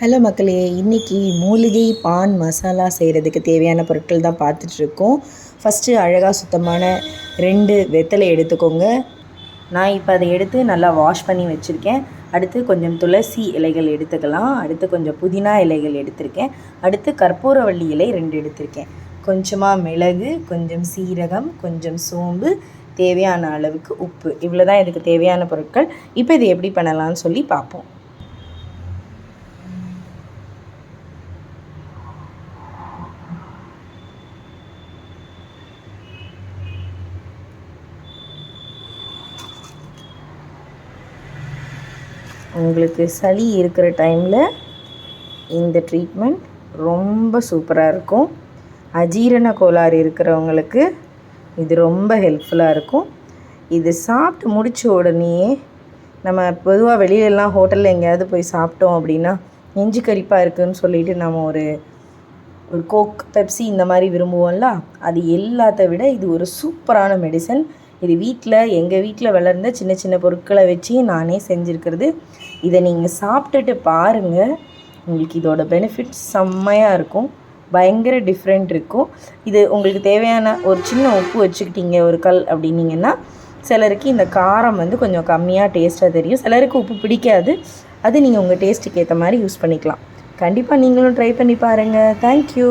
Hello மக்களே இன்றைக்கி மூலிகை பான் மசாலா செய்கிறதுக்கு தேவையான பொருட்கள் தான் பார்த்துட்ருக்கோம். ஃபஸ்ட்டு அழகாக சுத்தமான ரெண்டு வெத்தலை எடுத்துக்கோங்க. நான் இப்போ அதை எடுத்து நல்லா வாஷ் பண்ணி வச்சுருக்கேன். அடுத்து கொஞ்சம் துளசி இலைகள் எடுத்துக்கலாம். அடுத்து கொஞ்சம் புதினா இலைகள் எடுத்திருக்கேன். அடுத்து கற்பூரவள்ளி இலை ரெண்டு எடுத்திருக்கேன். கொஞ்சமாக மிளகு கொஞ்சம் சீரகம் கொஞ்சம் சோம்பு தேவையான அளவுக்கு உப்பு. இவ்வளோ தான் இதுக்கு தேவையான பொருட்கள். இப்போ இது எப்படி பண்ணலாம்னு சொல்லி பார்ப்போம். உங்களுக்கு சளி இருக்கிற டைமில் இந்த ட்ரீட்மெண்ட் ரொம்ப சூப்பராக இருக்கும். அஜீரண கோளாறு இருக்கிறவங்களுக்கு இது ரொம்ப ஹெல்ப்ஃபுல்லாக இருக்கும். இது சாப்பிட்டு முடித்த உடனேயே நம்ம பொதுவாக வெளியிலலாம் ஹோட்டலில் எங்கேயாவது போய் சாப்பிட்டோம் அப்படின்னா நெஞ்சு கரிப்பாக இருக்குதுன்னு சொல்லிட்டு நம்ம ஒரு ஒரு கோக் பெப்சி இந்த மாதிரி விரும்புவோம்ல அது எல்லாத்த விட இது ஒரு சூப்பரான மெடிசன் இது வீட்டில் எங்கள் வீட்டில் வளர்ந்த சின்ன சின்ன பொருட்களை வச்சு நானே செஞ்சுருக்கிறது. இதை நீங்கள் சாப்பிட்டுட்டு பாருங்கள் உங்களுக்கு இதோட பெனிஃபிட்ஸ் செம்மையாக இருக்கும். பயங்கர டிஃப்ரெண்ட் இருக்கும். இது உங்களுக்கு தேவையான ஒரு சின்ன உப்பு வச்சுக்கிட்டீங்க ஒரு கல் அப்படின்னீங்கன்னா சிலருக்கு இந்த காரம் வந்து கொஞ்சம் கம்மியாக டேஸ்ட்டாக தெரியும். சிலருக்கு உப்பு பிடிக்காது. அது நீங்கள் உங்கள் டேஸ்ட்டுக்கு ஏற்ற மாதிரி யூஸ் பண்ணிக்கலாம். கண்டிப்பாக நீங்களும் ட்ரை பண்ணி பாருங்கள் தேங்க்யூ